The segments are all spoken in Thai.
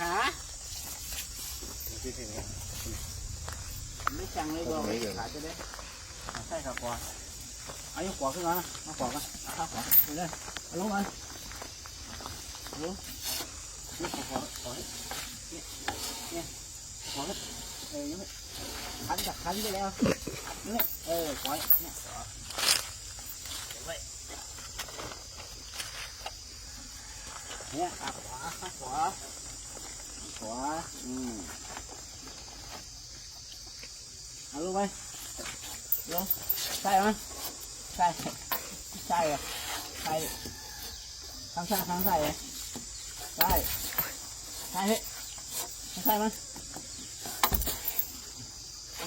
ขาไม่จังเลยบอกเลยขาจะได้ใช่ครับขวาเอายกขวาขึ้นมานะมาขวากันเอาขาขวาไปเลยเอาลงมาลงนี่ขวาขวาขวาเนี่ยเนี่ยขวาเออยังไม่คันจากคันไปแล้วเนี่ยเออขวาเนี่ยขวาไว้เนี่ยขาขวาขาขวา ขวาอืมเอาลงไปลงใช่ไหมใช่ใช่เหรอใช่ข้างซ้ายข้างซ้ายเลยใช่ใช่เฮ้ยข้างซ้ายมั้ย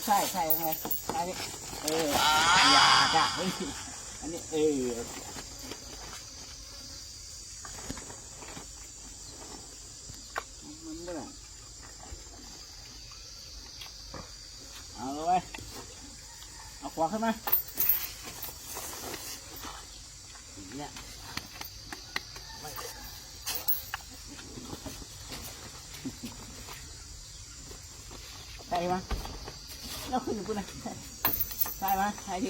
ใช่ใช่ใช่ใช่เอออยากอะอันนี้เออมันไม่ได้เอาเลยเอาขวาขึ้นมเนี่ยใช่ไหมแล้วขึ้นกูนะใช่ไหมใช่ที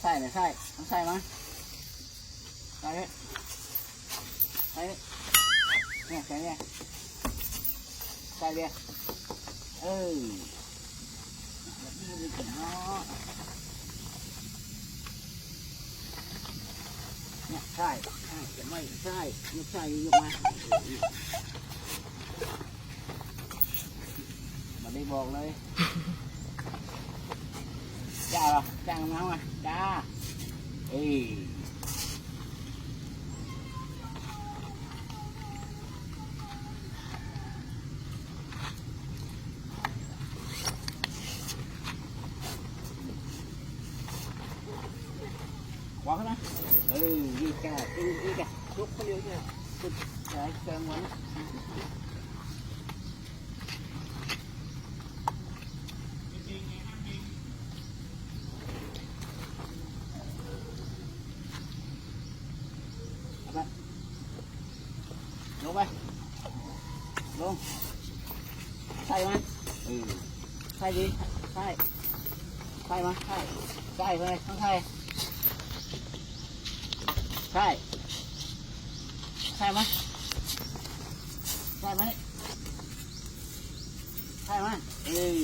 ใช่เลยใช่ใช่ไหมใช่ใช่เนี่ยใช่เนี่ยใช่เลยเออ เลยกันเนาะเนี่ยใช่ใช่จะไม่ใช่ไม่ใช่ยกมามาได้บอกเลยจ้าเหรอจ้างน้ำอะจ้าเอ้ ยวางนะเออดีแกดีดีแกลุกเขาเร็วเนี่ยสุดสายเกินวันลงไปลง ใช่ไหมเออใช่ดีใช่ใช่ไหมใช่ใช่ไปข้างใช่ใช่ ใช่ไหมใช่ไหมใช่ไหมเออ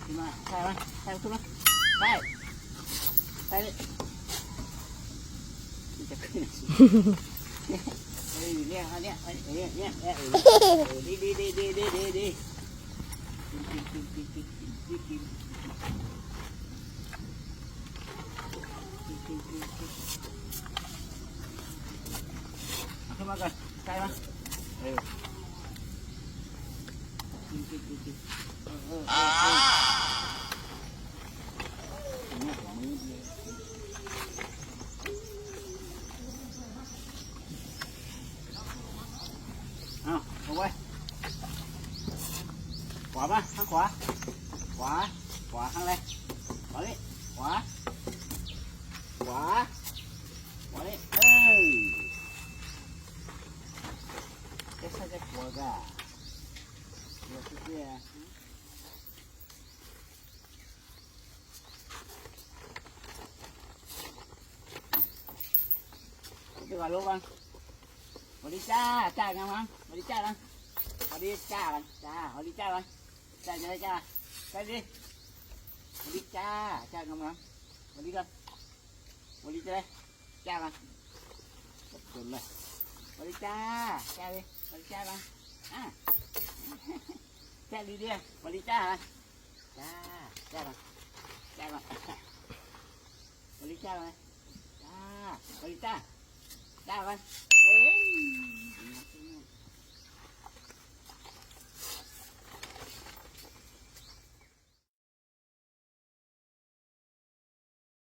ขึ้นมาใช่ไหมใช่ขึ้นมาใช่ใช่เลยมันจะขึ้นเออเนี่ยอันเนี้ยอันเนี้ยเนี่ยเนี่ยเออเออดีดีดีดีดีดีดีกินกินกินกินกินกินกิน เอา ขึ้นมาก่อนใกล้มาเออกินกินกินกินเออเออเออเออเนี่ยหัวาเอาไว้ขวาป่ะข้างขวา ขวา ขวาข้างแรกขวานี่ขวา đi vào luôn con vào đi cha cha ngang không vào đi cha con vào đi cha con cha vào đi cha con cha cha cha cha đi vào đi cha cha ngang không vào đi con vào đi cha cha con chuẩn này vào đi cha cha đi vào đi cha con อะแจ้ดีเดียวบริจาคมาจ้าแจ้มาแจ้มาบริจาคมาจ้าบริจาคจ้ามันเอ้ย